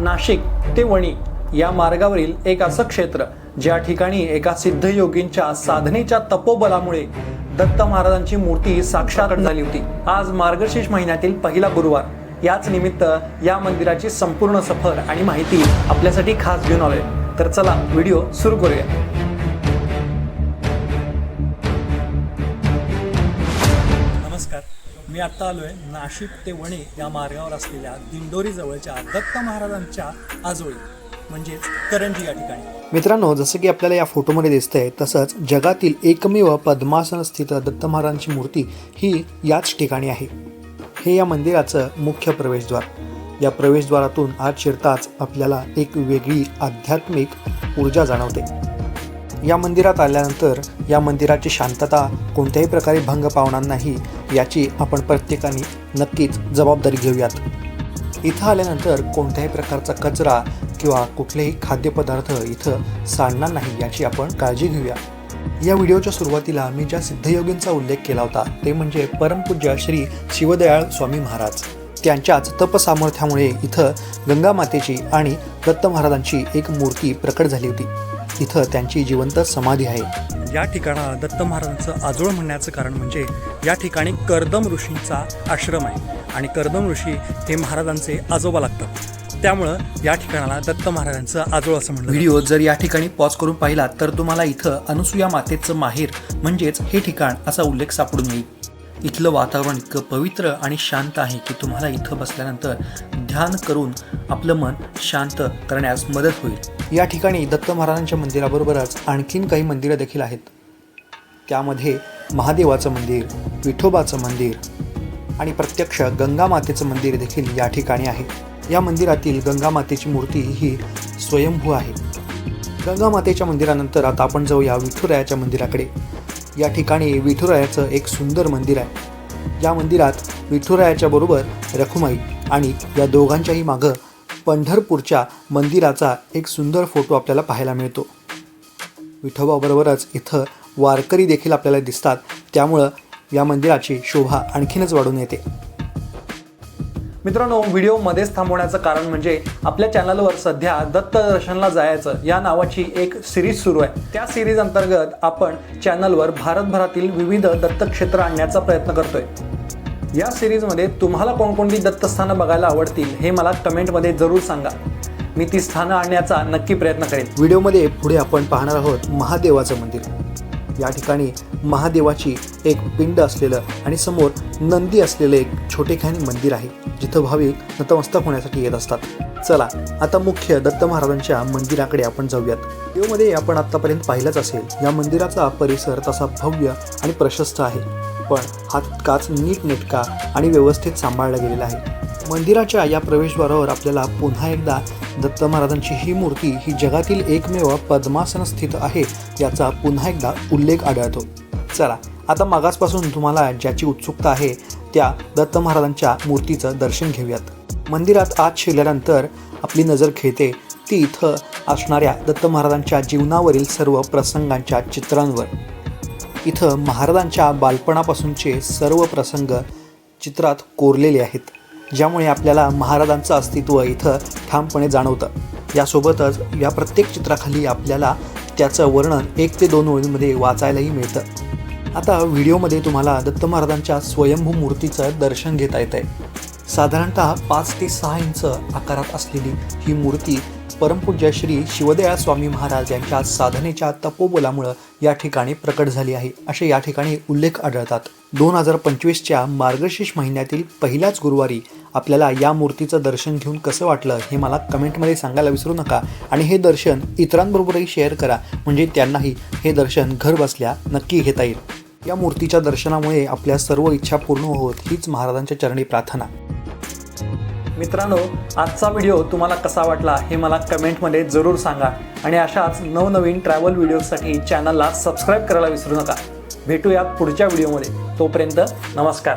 नाशिक ते वणी या मार्गावरील एक असं क्षेत्र ज्या ठिकाणी एका सिद्धयोगींच्या साधनेच्या तपोबलामुळे दत्त महाराजांची मूर्ती साक्षात झाली होती. आज मार्गशीर्ष महिन्यातील पहिला गुरुवार. याच निमित्त या मंदिराची संपूर्ण सफर आणि माहिती आपल्यासाठी खास घेऊन आलोय. तर चला व्हिडिओ सुरू करूया. मी आत्ता आलोय नाशिक ते वणी या मार्गावर असलेल्या दिंडोरीजवळच्या दत्त महाराजांच्या आजोळी म्हणजेच करंजी या ठिकाणी. मित्रांनो जसं की आपल्याला या फोटोमध्ये दिसतंय तसंच जगातील एकमेव पद्मासन स्थित दत्त महाराजांची मूर्ती ही याच ठिकाणी आहे. हे या मंदिराचं मुख्य प्रवेशद्वार. या प्रवेशद्वारातून आज शिरताच आपल्याला एक वेगळी आध्यात्मिक ऊर्जा जाणवते. या मंदिरात आल्यानंतर या मंदिराची शांतता कोणत्याही प्रकारे भंग पावणार नाही याची आपण प्रत्येकाने नक्कीच जबाबदारी घेऊयात. इथं आल्यानंतर कोणत्याही प्रकारचा कचरा किंवा कुठलेही खाद्यपदार्थ इथं सांडणार नाही याची आपण काळजी घेऊया. या व्हिडिओच्या सुरुवातीला मी ज्या सिद्धयोगींचा उल्लेख केला होता ते म्हणजे परमपूज्य श्री शिवदयाळ स्वामी महाराज. त्यांच्याच तपसामर्थ्यामुळे इथं गंगा मातेची आणि दत्त महाराजांची एक मूर्ती प्रकट झाली होती. इथं त्यांची जिवंत समाधी आहे. या ठिकाणा दत्त महाराजांचं आजोळ म्हणण्याचं कारण म्हणजे या ठिकाणी कर्दम ऋषींचा आश्रम आहे. आणि कर्दम ऋषी हे महाराजांचे आजोबा लागतात. त्यामुळं या ठिकाणाला दत्त महाराजांचं आजोळ असं म्हणलं व्हिडिओ जर या ठिकाणी पॉज करून पाहिला तर तुम्हाला इथं अनुसूया मातेचं माहेर म्हणजेच हे ठिकाण असा उल्लेख सापडून येईल. इथलं वातावरण इतकं पवित्र आणि शांत आहे की तुम्हाला इथं बसल्यानंतर ध्यान करून आपलं मन शांत करण्यास मदत होईल. या ठिकाणी दत्त महाराजांच्या मंदिराबरोबरच आणखीन काही मंदिरं देखील आहेत. त्यामध्ये महादेवाचं मंदिर विठोबाचं मंदिर आणि प्रत्यक्ष गंगा मातेचं मंदिर देखील या ठिकाणी आहे. या मंदिरातील गंगा मातेची मूर्ती ही स्वयंभू आहे. गंगा मातेच्या मंदिरानंतर आता आपण जाऊया विठुरायाच्या मंदिराकडे. या ठिकाणी विठुरायाचं एक सुंदर मंदिर आहे. या मंदिरात विठुरायाच्या बरोबर रखुमाई आणि या दोघांच्याही मागं पंढरपूरच्या मंदिराचा एक सुंदर फोटो आपल्याला पाहायला मिळतो. विठोबाबरोबरच इथं वारकरी देखील आपल्याला दिसतात. त्यामुळं या मंदिराची शोभा आणखीनच वाढून येते. मित्रांनो व्हिडिओ मध्येच थांबवण्याचं कारण म्हणजे आपल्या चॅनलवर सध्या दत्त दर्शनला जायचं या नावाची एक सिरीज सुरू आहे. त्या सिरीज अंतर्गत आपण चॅनलवर भारतभरातील विविध दत्तक्षेत्र आणण्याचा प्रयत्न करतोय. या सिरीजमध्ये तुम्हाला कोणकोणती दत्तस्थानं बघायला आवडतील हे मला कमेंटमध्ये जरूर सांगा. मी ती स्थानं आणण्याचा नक्की प्रयत्न करेन. व्हिडिओमध्ये पुढे आपण पाहणार आहोत महादेवाचं मंदिर. या ठिकाणी महादेवाची एक पिंड असलेलं आणि समोर नंदी असलेलं एक छोटेखानी मंदिर आहे जिथं भाविक नतमस्तक होण्यासाठी येत असतात. चला आता मुख्य दत्त महाराजांच्या मंदिराकडे आपण जाऊयात. देवमध्ये आपण आतापर्यंत पाहिलंच असेल या मंदिराचा परिसर तसा भव्य आणि प्रशस्त आहे. पण हा तितकाच नीटनेटका आणि व्यवस्थित सांभाळला गेलेला आहे. मंदिराच्या या प्रवेशद्वारावर आपल्याला पुन्हा एकदा दत्त महाराजांची ही मूर्ती ही जगातील एकमेव पद्मासन स्थित आहे याचा पुन्हा एकदा उल्लेख आढळतो. चला आता मागासपासून तुम्हाला ज्याची उत्सुकता आहे त्या दत्त महाराजांच्या मूर्तीचं दर्शन घेऊयात. मंदिरात आत शिरल्यानंतर आपली नजर खेळते ती इथं असणाऱ्या दत्त महाराजांच्या जीवनावरील सर्व प्रसंगांच्या चित्रांवर. इथं महाराजांच्या बालपणापासूनचे सर्व प्रसंग चित्रात कोरलेले आहेत. ज्यामुळे आपल्याला महाराजांचं अस्तित्व इथं ठामपणे जाणवतं. यासोबतच या प्रत्येक चित्राखाली आपल्याला त्याचं वर्णन एक ते दोन ओळींमध्ये वाचायलाही मिळतं. आता व्हिडिओमध्ये तुम्हाला दत्त महाराजांच्या स्वयंभू मूर्तीचं दर्शन घेता येत आहे साधारणतः पाच ते सहा इंच आकारात असलेली ही मूर्ती परमपूज्य श्री शिवदया स्वामी महाराज यांच्या साधनेच्या तपोबलामुळं या ठिकाणी प्रकट झाली आहे. असे या ठिकाणी उल्लेख आढळतात. दोन हजार पंचवीसच्या मार्गशीर्ष महिन्यातील पहिल्याच गुरुवारी आपल्याला या मूर्तीचं दर्शन घेऊन कसं वाटलं हे मला कमेंटमध्ये सांगायला विसरू नका आणि हे दर्शन इतरांबरोबरही शेअर करा. म्हणजे त्यांनाही हे दर्शन घर बसल्या नक्की घेता येईल. या मूर्तीच्या दर्शनामुळे आपल्या सर्व इच्छा पूर्ण होत हीच महाराजांच्या चरणी प्रार्थना. मित्रांनो आजचा व्हिडिओ तुम्हाला कसा वाटला हे मला कमेंटमध्ये जरूर सांगा. आणि अशाच नवनवीन ट्रॅव्हल व्हिडिओसाठी चॅनलला सबस्क्राईब करायला विसरू नका. भेटूयात पुढच्या व्हिडिओमध्ये. तोपर्यंत नमस्कार.